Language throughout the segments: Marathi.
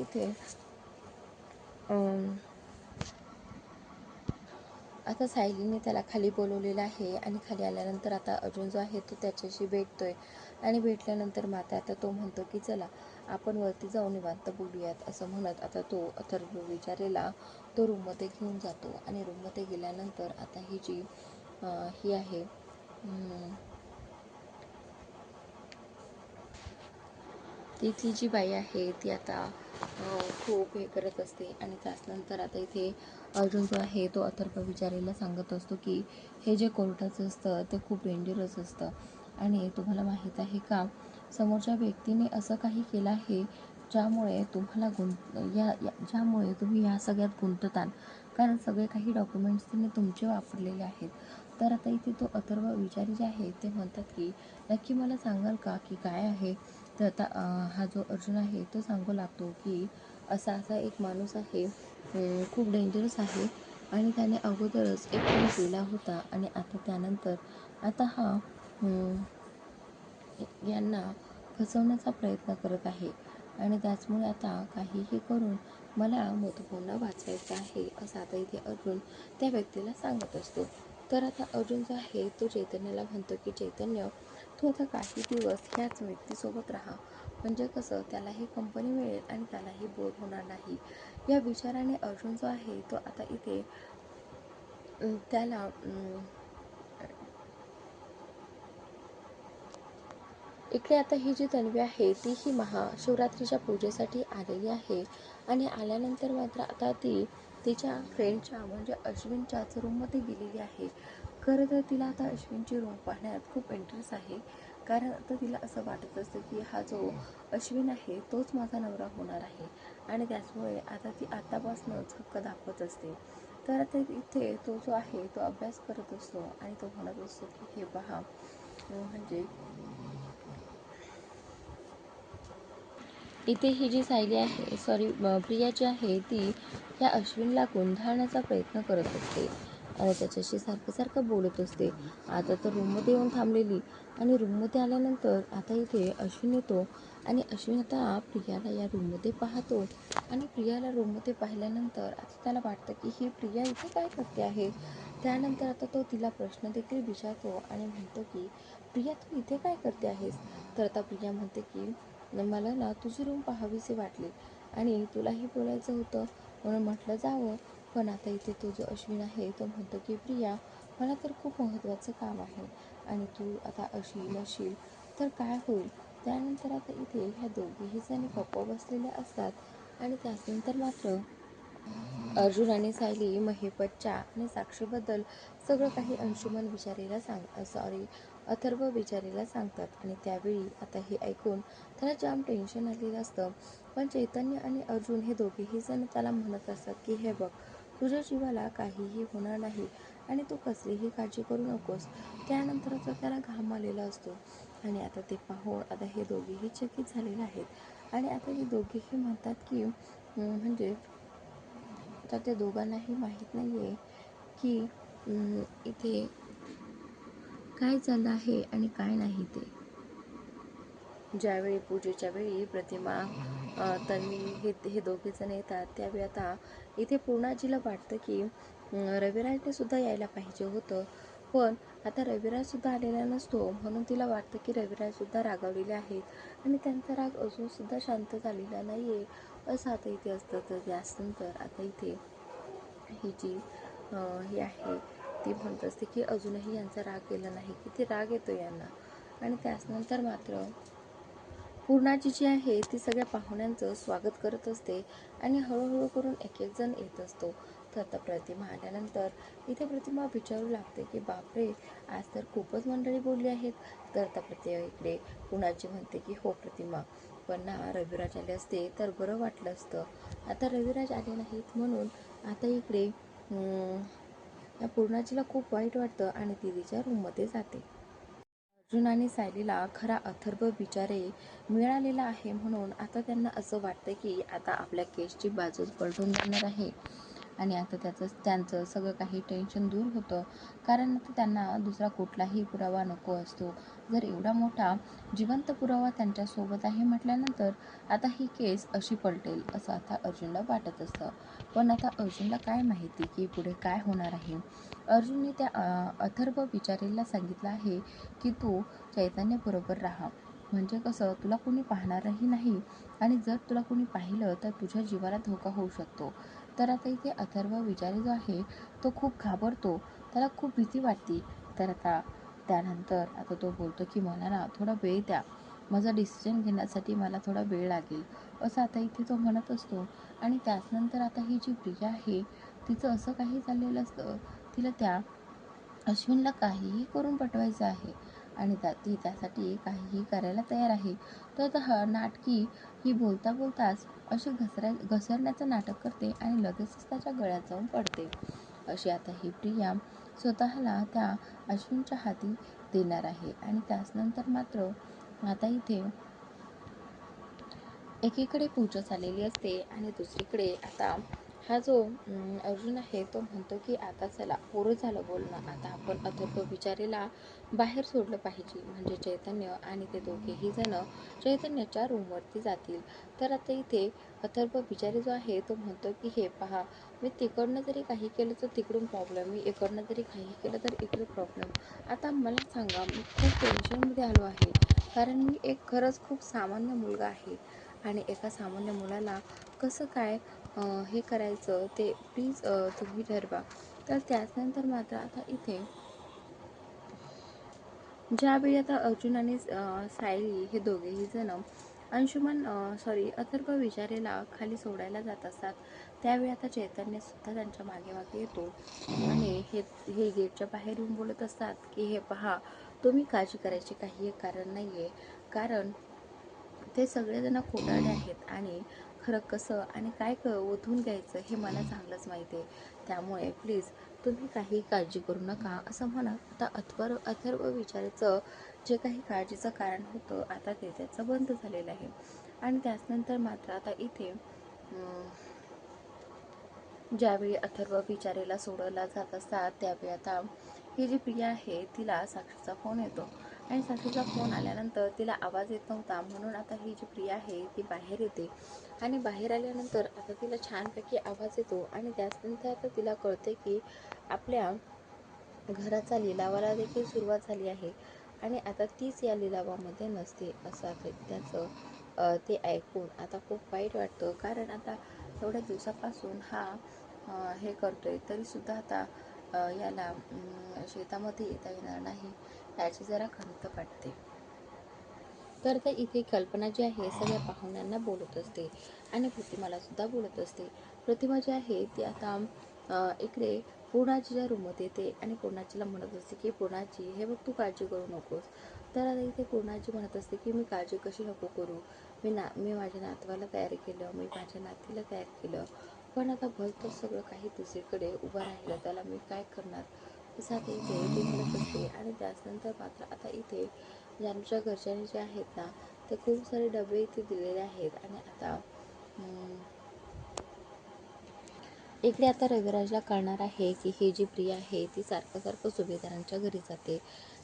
इथे. आता सायलीने त्याला खाली बोलवलेलं आहे आणि खाली आल्यानंतर आता अर्जुन जो आहे तो त्याच्याशी भेटतोय. आणि भेटल्यानंतर माता आता तो म्हणतो की चला आपण वरती जाऊन निवांत बोलूयात असं म्हणत आता तो अथर्व विचारेला तो रूममध्ये घेऊन जातो. आणि रूममध्ये गेल्यानंतर आता ही जी ही आहे तिथली जी बाई आहे ती आता खूप हे करत असते. आणि त्याचनंतर आता इथे अर्जुन जो आहे तो अथर्व विचारेला सांगत असतो की हे जे कोर्टाचं असतं ते खूप डेंजरस असतं. आणि तुम्हाला माहीत आहे का समोरच्या व्यक्तीने असं काही केलं आहे ज्यामुळे तुम्हाला गुंत या या- ज्यामुळे तुम्ही या सगळ्यात गुंतताल. कारण सगळे काही डॉक्युमेंट्स त्यांनी तुमचे वापरलेले आहेत. तर आता इथे तो अथर्व विचारी जे आहे ते म्हणतात की नक्की मला सांगाल का की काय आहे? तर आता हा जो अर्जुन आहे तो सांगू लागतो की असा असा एक माणूस आहे खूप डेंजरस आहे आणि त्याने अगोदरच एक खून केला होता आणि आता त्यानंतर आता हा यांना फसवण्याचा प्रयत्न करत आहे. आणि त्याचमुळे आता काहीही करून मला मधुपूर्ण वाचवायचं आहे असं आता इथे अर्जुन त्या व्यक्तीला सांगत असतो. तर आता अर्जुन जो आहे तो चैतन्याला म्हणतो की चैतन्य तू आता काही दिवस ह्याच व्यक्तीसोबत राहा. म्हणजे कसं त्यालाही कंपनी मिळेल आणि त्यालाही बोर होणार नाही. या विचाराने अर्जुन जो आहे तो आता इथे त्याला इकडे आता ही जी तन्वी आहे ती ही महाशिवरात्रीच्या पूजेसाठी आलेली आहे. आणि आल्यानंतर मात्र आता ती तिच्या फ्रेंडच्या म्हणजे अश्विनच्याच रूममध्ये गेलेली आहे. खरं तर तिला आता अश्विनची रूम पाहण्यात खूप इंटरेस्ट आहे. कारण आता तिला असं वाटत असतं की हा जो अश्विन आहे तोच माझा नवरा होणार आहे. आणि त्याचमुळे आता ती आतापासूनच हक्क दाखवत असते. तर आता इथे तो जो आहे तो अभ्यास करत असतो आणि तो म्हणत असतो की हे पहा म्हणजे इथे ही जी सायली आहे सॉरी प्रिया जी आहे ती या अश्विनला गोंधळण्याचा प्रयत्न करत असते. आणि त्याच्याशी सारखं सारखं बोलत असते. आता तर रूममध्ये येऊन थांबलेली. आणि रूममध्ये आल्यानंतर आता इथे अश्विन येतो. आणि अश्विन आता प्रियाला या रूममध्ये पाहतो. आणि प्रियाला रूममध्ये पाहिल्यानंतर आता त्याला वाटतं की ही प्रिया इथे काय करते आहे? त्यानंतर आता तो तिला प्रश्न देखील विचारतो आणि म्हणतो की प्रिया तू इथे काय करते आहेस? तर आता प्रिया म्हणते की मला ना तुझी रूम पाहावीसे वाटली आणि तुलाही बोलायचं होतं. म्हणून म्हटलं जावं. पण आता इथे तो जो अश्विन आहे तो म्हणतो की प्रिया मला तर खूप महत्त्वाचं काम आहे आणि तू आता अशी नशील तर काय होईल? त्यानंतर आता इथे ह्या दोघीही जणी गप्प बसलेल्या असतात आणि त्यानंतर मात्र अर्जुन आणि सायली महेपतच्या आणि साक्षीबद्दल सगळं काही अंशुमन विचारेला सांग सॉरी अथर्व विचारेला सांगतात. आणि त्यावेळी आता हे ऐकून त्याला जाम टेन्शन आलेलं असतं. पण चैतन्य आणि अर्जुन हे दोघेही जण त्याला म्हणत असतात की हे बघ तुझ्या जीवाला काहीही होणार नाही आणि तू कसलीही काळजी करू नकोस. त्यानंतर त्याला घाम आलेला असतो. आणि आता ते पाहून आता हे दोघेही चकित झालेले आहेत. आणि आता हे दोघेही म्हणतात की म्हणजे तर त्या दोघांनाही माहीत नाही आहे की इथे काय चाललं आहे आणि काय नाही ते. ज्यावेळी पूजेच्या वेळी प्रतिमा तन्वी हे हे दोघेजण येतात त्यावेळी आता इथे पूर्णाजीला वाटतं की रविराजने सुद्धा यायला पाहिजे होतं. पण आता रविराज सुद्धा आलेला नसतो म्हणून तिला वाटतं की रविराज सुद्धा रागावलेले आहेत आणि त्यांचा राग अजून सुद्धा शांत झालेला नाही आहे असं आता इथे असतं तर त्यानंतर आता इथे ही जी ही आहे ती म्हणत असते की अजूनही यांचा राग गेला नाही किती राग येतो यांना. आणि त्याचनंतर मात्र पूर्णाची जी आहे ती सगळ्या पाहुण्यांचं स्वागत करत असते आणि हळूहळू करून एक एक जण येत असतो. तर आता प्रतिमा आल्यानंतर इथे प्रतिमा विचारू लागते की बापरे आज तर खूपच मंडळी बोलली आहेत. तर आता प्रतिमा इकडे पूर्णाची म्हणते की हो प्रतिमा पण ना रविराज आले असते तर बरं वाटलं असतं. आता रविराज आले नाहीत म्हणून आता इकडे या पूर्णाजीला खूप वाईट वाटतं आणि ती तिच्या रूममध्ये जाते. अर्जुन आणि सायलीला खरा अथर्व विचारे मिळालेला आहे म्हणून आता त्यांना असं वाटतं की आता आपल्या केसची बाजू पलटून जाणार आहे. आणि आता त्याचं त्यांचं सगळं काही टेन्शन दूर होतं. कारण आता त्यांना दुसरा कुठलाही पुरावा नको असतो. जर एवढा मोठा जिवंत पुरावा त्यांच्यासोबत आहे म्हटल्यानंतर आता ही केस अशी पलटेल असं आता अर्जुनला वाटत असतं. पण आता अर्जुनला काय माहिती की पुढे काय होणार आहे? अर्जुनने त्या अथर्व विचारेला सांगितलं आहे की तू चैतन्यबरोबर राहा. म्हणजे कसं तुला कोणी पाहणारही नाही आणि जर तुला कोणी पाहिलं तर तुझ्या जीवाला धोका होऊ शकतो. तर आता इथे अथर्व विचारी जो आहे तो खूप घाबरतो. त्याला खूप भीती वाटते. तर आता त्यानंतर आता तो बोलतो की मला ना थोडा वेळ द्या. माझा डिसिजन घेण्यासाठी मला थोडा वेळ लागेल. असं आता इथे तो म्हणत असतो. आणि त्याचनंतर आता ही जी प्रिया आहे तिचं असं काही चाललेलं असतं तिला त्या अश्विनला काहीही करून पटवायचं आहे आणि त्या ती त्यासाठी काहीही करायला तयार आहे. तर आता ह नाटकी ही बोलता बोलताच अशी घसराय घसरण्याचं नाटक करते आणि लगेचच त्याच्या गळ्यात जाऊन पडते. अशी आता ही प्रिया स्वतःला त्या अश्विनच्या हाती देणार आहे आणि त्याचनंतर मात्र आता इथे एकीकडे पूजा झालेली असते आणि दुसरीकडे आता हा जो अर्जुन आहे तो म्हणतो की आता चला पोरं झालं बोलणं. आता आपण अथर्व विचारेला बाहेर सोडलं पाहिजे म्हणजे चैतन्य आणि ते दोघेही जण चैतन्याच्या रूमवरती जातील. तर आता इथे अथर्व विचारे जो आहे तो म्हणतो की हे पहा मी तिकडनं जरी काही केलं तर तिकडून प्रॉब्लेम मी इकडनं जरी काही केलं तर इकडे प्रॉब्लेम आता मला सांगा मी खूप टेन्शनमध्ये आलो आहे कारण मी एक खरंच खूप सामान्य मुलगा आहे. आणि एका सामान्य मुलाला कसं काय हे करायचं ते प्लीज तुम्ही ठरवा. तर त्याचनंतर मात्र आता इथे ज्यावेळी आता अर्जुन आणि सायली हे दोघेही जण अंशुमन सॉरी अथर्व विचारेला खाली सोडायला जात असतात त्यावेळी आता चैतन्य सुद्धा त्यांच्या मागे मागे येतो. आणि हे हे गेटच्या बाहेर येऊन बोलत असतात की हे पहा तुम्ही काळजी करायची काही एक कारण नाही आहे कारण ते सगळेजण खोटारडे आहेत आणि खरं कसं आणि काय क ओथून घ्यायचं हे मला चांगलंच माहिती आहे. त्यामुळे प्लीज तुम्ही काही काळजी करू नका असं म्हणत आता अथर्व अथर्व विचारायचं जे काही काळजीचं कारण होतं आता ते त्याचं बंद झालेलं आहे. आणि त्याचनंतर मात्र आता इथे ज्यावेळी अथर्व बिचारेला सोडवला जात असतात त्यावेळी आता ही जी प्रिया आहे तिला साक्षीचा फोन येतो. आणि सासूचा फोन आल्यानंतर तिला आवाज येत नव्हता. म्हणून आता ही जी प्रिया आहे ती बाहेर येते. आणि बाहेर आल्यानंतर आता तिला छानपैकी आवाज येतो आणि त्याचनंतर आता तिला कळते की आपल्या घराचा लिलावाला देखील सुरुवात झाली आहे. आणि आता तीच या लिलावामध्ये नसते असं त्याचं ते ऐकून आता खूप वाईट वाटतं. कारण आता एवढ्या दिवसापासून हा हे करतोय. तरीसुद्धा आता याला शेतामध्ये येता येणार नाही याची जरा खंत वाटते तर ते इथे कल्पना जी आहे सगळ्या पाहुण्यांना बोलत असते आणि प्रतिमाला सुद्धा बोलत असते. प्रतिमा जी आहे ती आता इकडे पूर्णाजीच्या रूममध्ये येते आणि पूर्णाजीला म्हणत असते की पूर्णाजी हे बघ तू काळजी करू नकोस. तर आता इथे पूर्णाजी म्हणत असते की मी काळजी कशी नको करू? मी ना मी माझ्या नातवाला तयार केलं मी माझ्या नातीला तयार केलं पण आता भलतं सगळं काही दुसरीकडे उभं राहिलं त्याला मी काय करणार? असं आता इथे ते म्हणत असते. आणि त्याचनंतर मात्र आता इथे ज्यांच्या घरच्यांनी जे आहेत ना ते खूप सारे डबे इथे दिलेले आहेत. आणि आता इकडे आता रविराजला कळणार आहे की ही जी प्रिया आहे ती सारखं सारखं सुभेदारांच्या घरी जाते.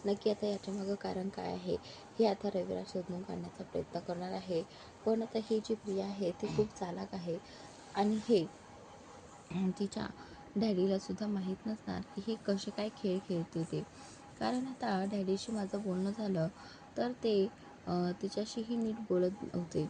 नक्की आता याच्यामागं कारण काय आहे हे आता रविराज शोधून काढण्याचा प्रयत्न करणार आहे. पण आता ही जी प्रिया आहे ती खूप चालाक आहे. आणि हे तिच्या डॅडीला सुद्धा माहीत नसणार की हे कसे काय खेळ खेळते ते. कारण आता डॅडीशी माझं बोलणं झालं तर ते तिच्याशीही नीट बोलत नव्हते.